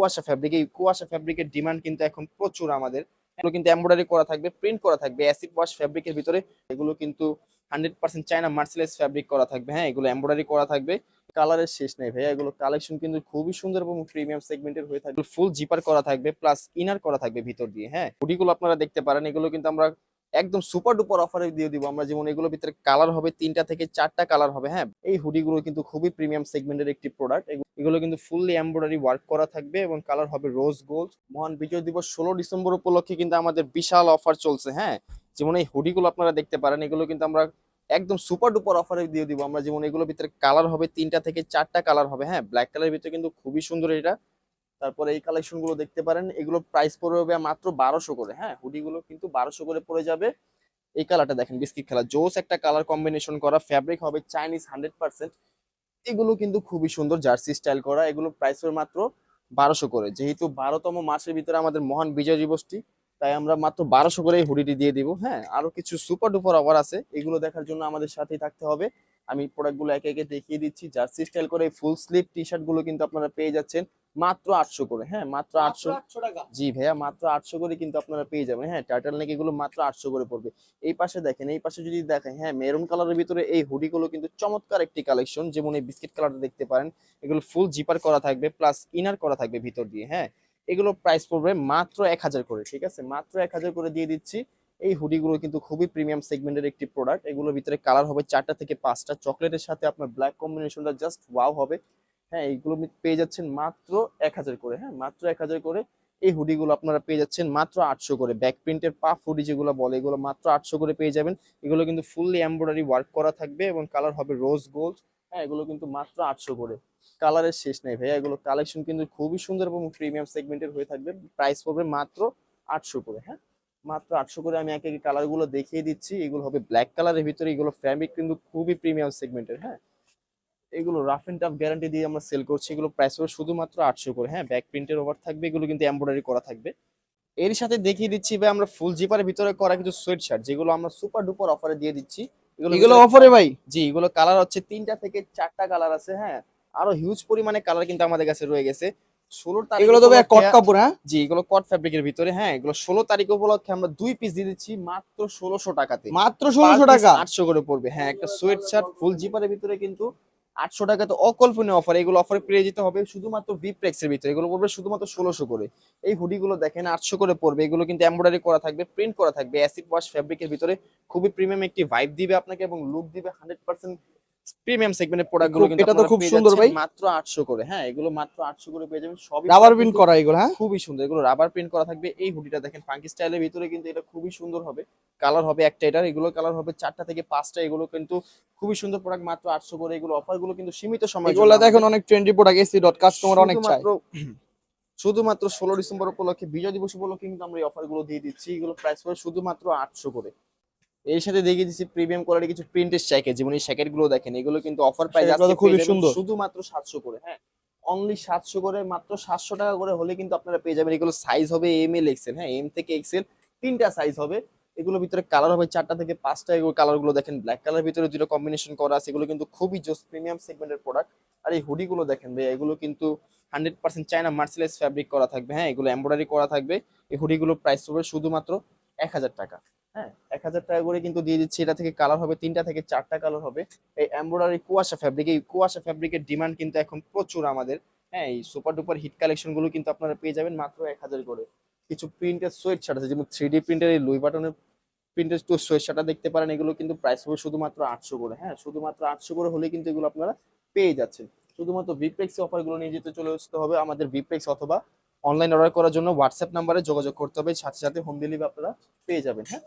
কুয়াশা ফ্যাব্রিক এই কুয়াশা ফ্যাব্রিকের ডিমান্ড কিন্তু এখন প্রচুর আমাদের। এগুলো কিন্তু এমব্রয়ডারি করা থাকবে প্রিন্ট করা থাকবে অ্যাসিড ওয়াশ ফ্যাব্রিকের ভিতরে। এগুলো কিন্তু hundred percent China mercerise fabric করা থাকবে হ্যাঁ? এগুলো এমব্রয়ডারি করা থাকবে। কালারের শেষ নেই ভাইয়া, এগুলো কালেকশন কিন্তু খুবই সুন্দর এবং প্রিমিয়াম সেগমেন্টের হয়ে থাকবে। ফুল জিপার করা থাকবে প্লাস ইনার করা থাকবে ভিতর দিয়ে হ্যাঁ? হুডিগুলো আপনারা দেখতে পারেন, এগুলো কিন্তু আমরা একদম সুপার ডুপার অফারে দিয়ে দিব। আমরা যেমন এগুলোর ভিতরে কালার হবে, তিনটা থেকে চারটা কালার হবে হ্যাঁ? এই হুডিগুলো কিন্তু খুবই প্রিমিয়াম সেগমেন্টের একটি প্রোডাক্ট এগুলো কিন্তু ফুললি এমব্রয়ডারি ওয়ার্ক করা থাকবে এবং কালার হবে রোজ গোল্ড মহান বিজয় দিবস ষোলো ডিসেম্বর উপলক্ষে কিন্তু আমাদের বিশাল অফার চলছে হ্যাঁ? যেমন এই হুডিগুলো আপনারা দেখতে পারেন, এগুলো কিন্তু আমরা একদম সুপার ডুপার অফারে দিয়ে দিব। আমরা যেমন এগুলোর ভিতরে কালার হবে, তিনটা থেকে চারটা কালার হবে হ্যাঁ? ব্ল্যাক কালারের ভিতরে কিন্তু খুবই সুন্দর এটা। তারপরে এই কালেকশনগুলো দেখতে পারেন। এগুলো প্রাইস পড়বে মাত্র বারোশো করে। হ্যাঁ হুডিগুলো কিন্তু বারোশো করে পড়ে যাবে। এই কালারটা দেখেন বিস্কিট খেলা জোস একটা কালার কম্বিনেশন করা ফ্যাব্রিক হবে চাইনিজ হান্ড্রেড পার্সেন্ট এগুলো কিন্তু খুবই সুন্দর জার্সি স্টাইল করা। এগুলো প্রাইস হবে মাত্র বারোশো করে। যেহেতু বারোতম মাসের ভিতরে আমাদের মহান বিজয় দিবসটি, তাই আমরা মাত্র বারোশো করে হুডিটি দিয়ে দিব। হ্যাঁ আরও কিছু সুপার ডুপার অফার আছে। এগুলো দেখার জন্য আমাদের সাথেই থাকতে হবে। আমি প্রোডাক্টগুলো একে একে দেখিয়ে দিচ্ছি। জার্সি স্টাইল করে ফুল স্লিভ টি শার্টগুলো কিন্তু আপনারা পেয়ে যাচ্ছেন মাত্র আটশো করে হ্যাঁ মাত্র আটশো। টাকা। জি ভাইয়া মাত্র আটশো করে কিন্তু আপনারা পেয়ে যাবেন। হ্যাঁ টার্টেল নেক এগুলো মাত্র আটশো করে পড়বে। এই পাশে দেখেন এই পাশে যদি দেখেন হ্যাঁ মেরুন কালারের ভিতরে এই হুডিগুলো কিন্তু চমৎকার একটি কালেকশন যেমন এই বিস্কিট কালারটা দেখতে পারেন। এগুলো ফুল জিপার করা থাকবে প্লাস ইনার করা থাকবে ভিতর দিয়ে হ্যাঁ। এগুলো প্রাইস পড়বে মাত্র এক হাজার করে ঠিক আছে? মাত্র এক হাজার করে দিয়ে দিচ্ছি। এই হুডিগুলো কিন্তু খুবই প্রিমিয়াম সেগমেন্টের একটি প্রোডাক্ট এগুলোর ভিতরে কালার হবে চারটা থেকে পাঁচটা। চকলেটের সাথে আপনার ব্ল্যাক কম্বিনেশনটা জাস্ট ওয়াও হবে। হ্যাঁ এইগুলো পেয়ে যাচ্ছেন মাত্র এক হাজার করে। হ্যাঁ মাত্র এক হাজার করে। এই হুডিগুলো আপনারা পেয়ে যাচ্ছেন মাত্র আটশো করে। ব্যাক প্রিন্টের পাফ হুডি যেগুলো বলে, এগুলো মাত্র আটশো করে পেয়ে যাবেন। এগুলো কিন্তু ফুললি এমব্রয়ডারি ওয়ার্ক করা থাকবে এবং কালার হবে রোজ গোল্ড হ্যাঁ এগুলো কিন্তু মাত্র আটশো করে। কালারের শেষ নেই ভাইয়া। এগুলো কালেকশন কিন্তু খুবই সুন্দর এবং প্রিমিয়াম সেগমেন্টের হয়ে থাকবে। প্রাইস পড়বে মাত্র আটশো করে। হ্যাঁ মাত্র আটশো করে আমি একে একে কালারগুলো দেখিয়ে দিচ্ছি। এগুলো হবে ব্ল্যাক কালারের ভিতরে এগুলো ফ্যাব্রিক কিন্তু খুবই প্রিমিয়াম সেগমেন্টের হ্যাঁ? এগুলো রাফ এন্ড টাফ গ্যারান্টি দিয়ে আমরা সেল করছি। এগুলো প্রাইস হবে শুধুমাত্র আটশো করে হ্যাঁ? ব্যাক প্রিন্টের ওভার থাকবে এগুলো কিন্তু এমব্রয়ডারি করা থাকবে। এর সাথে দেখিয়ে দিচ্ছি ভাই আমরা ফুল জিপারের ভিতরে করা কিছু সোয়েট শার্ট যেগুলো আমরা সুপার ডুপার অফারে দিয়ে দিচ্ছি। এগুলো অফারে ভাই? জি এগুলো কালার হচ্ছে তিনটা থেকে চারটা কালার আছে হ্যাঁ? আরও হিউজ পরিমাণে কালার কিন্তু আমাদের কাছে রয়ে গেছে। ষোলো তারিখ এগুলো তো ভাই কট কাপড় হ্যাঁ? জি এগুলো কট ফ্যাব্রিকের ভিতরে হ্যাঁ এগুলো ষোলো তারিখ উপলক্ষে আমরা দুই পিস দিয়ে দিচ্ছি মাত্র ষোলোশো টাকাতে। মাত্র ষোলোশো টাকা? আটশো করে পড়বে হ্যাঁ একটা সোয়েট শার্ট ফুল জিপারের ভিতরে কিন্তু আটশো টাকাতে অকল্পনীয় অফার এগুলো অফারে পেয়ে যেতে হবে শুধুমাত্র ভিপ্রেক্স এর ভিতরে এগুলো পড়বে শুধুমাত্র ষোলোশো করে। এই হুডিগুলো দেখেন আটশো করে পড়বে এগুলো কিন্তু এমব্রয়ডারি করা থাকবে প্রিন্ট করা থাকবে অ্যাসিড ওয়াশ ফ্যাব্রিকের ভিতরে খুবই প্রিমিয়াম একটি ভাইব দিবে আপনাকে এবং লুক দিবে হান্ড্রেড পার্সেন্ট প্রিমিয়াম সেগমেন্টের প্রোডাক্টগুলো কিন্তু এটা তো খুব সুন্দর ভাই। মাত্র আটশো করে। হ্যাঁ এগুলো মাত্র আটশো করে পেয়ে যাবেন। সবই রাবার প্রিন্ট করা এগুলো হ্যাঁ? খুবই সুন্দর। এগুলো রাবার প্রিন্ট করা থাকবে। এই হুডিটা দেখেন ফাঙ্কি স্টাইলের ভিতরে কিন্তু এটা খুবই সুন্দর হবে। কালার হবে একটা এটার এগুলো কালার হবে চারটা থেকে পাঁচটা। এগুলো কিন্তু খুবই সুন্দর প্রোডাক্ট মাত্র আটশো করে। এগুলো অফারগুলো কিন্তু সীমিত সময় এগুলো দেখুন অনেক ট্রেন্ডি প্রোডাক্ট এসি ডট কাস্টমার অনেক চাই শুধুমাত্র ষোলো ডিসেম্বর উপলক্ষে বিজয় দিবস উপলক্ষে কিন্তু আমরা এই অফারগুলো দিয়ে দিচ্ছি। এগুলো প্রাইস পড়ে শুধুমাত্র আটশো করে। এর সাথে দেখিয়ে দিচ্ছি প্রিমিয়াম কোয়ালিটি কিছু প্রিন্টের জ্যাকেট যেমন এই জ্যাকেটগুলো দেখেন এগুলো কিন্তু অফার প্রাইস সেগুলো খুবই সুন্দর। শুধুমাত্র সাতশো করে হ্যাঁ? অনলি সাতশো করে মাত্র সাতশো টাকা করে হলে কিন্তু আপনারা পেয়ে যাবেন। এগুলো সাইজ হবে এম এল এক্সেল হ্যাঁ এম থেকে এক্সেল তিনটা সাইজ হবে। এগুলোর ভিতরে কালার হবে চারটা থেকে পাঁচটা এগুলো কালারগুলো দেখেন ব্ল্যাক কালার ভিতরে দুটো কম্বিনেশন করা আছে এগুলো কিন্তু খুবই জোস প্রিমিয়াম সেগমেন্টের প্রোডাক্ট আর এই হুডি গুলো দেখেন ভাই এগুলো কিন্তু hundred percent China mercerise fabric করা থাকবে হ্যাঁ? এগুলো এমব্রয়ডারি করা থাকবে। এই হুডিগুলো প্রাইস পড়বে শুধুমাত্র এক হাজার টাকা। হ্যাঁ এক হাজার টাকা করে কিন্তু দিয়ে দিচ্ছি। এটা থেকে কালার হবে, তিনটা থেকে চারটা কালার হবে। এই এমব্রয়ডারি কুয়াশা ফ্যাব্রিক এই কুয়াশা ফ্যাব্রিকের ডিমান্ড কিন্তু এখন প্রচুর আমাদের। হ্যাঁ এই সুপার ডুপার হিট কালেকশনগুলো কিন্তু আপনারা পেয়ে যাবেন মাত্র এক হাজার করে। কিছু প্রিন্টের সোয়েট শার্ট আছে, যেমন থ্রি ডি প্রিন্টের এই লুই বাটনের প্রিন্টের তো সোয়েট শার্টটা দেখতে পারেন, এগুলো কিন্তু প্রাইস হবে শুধুমাত্র আটশো করে। হ্যাঁ শুধুমাত্র আটশো করে হলে কিন্তু এগুলো আপনারা পেয়ে যাচ্ছেন। শুধুমাত্র ভিপ্রেক্স অফারগুলো নিয়ে যেতে চলে আসতে হবে আমাদের ভিপ্রেক্স অথবা অনলাইন অর্ডার করার জন্য হোয়াটসঅ্যাপ নাম্বারে যোগাযোগ করতে হবে। সাথে সাথে হোম ডেলিভারি আপনারা পেয়ে যাবেন। হ্যাঁ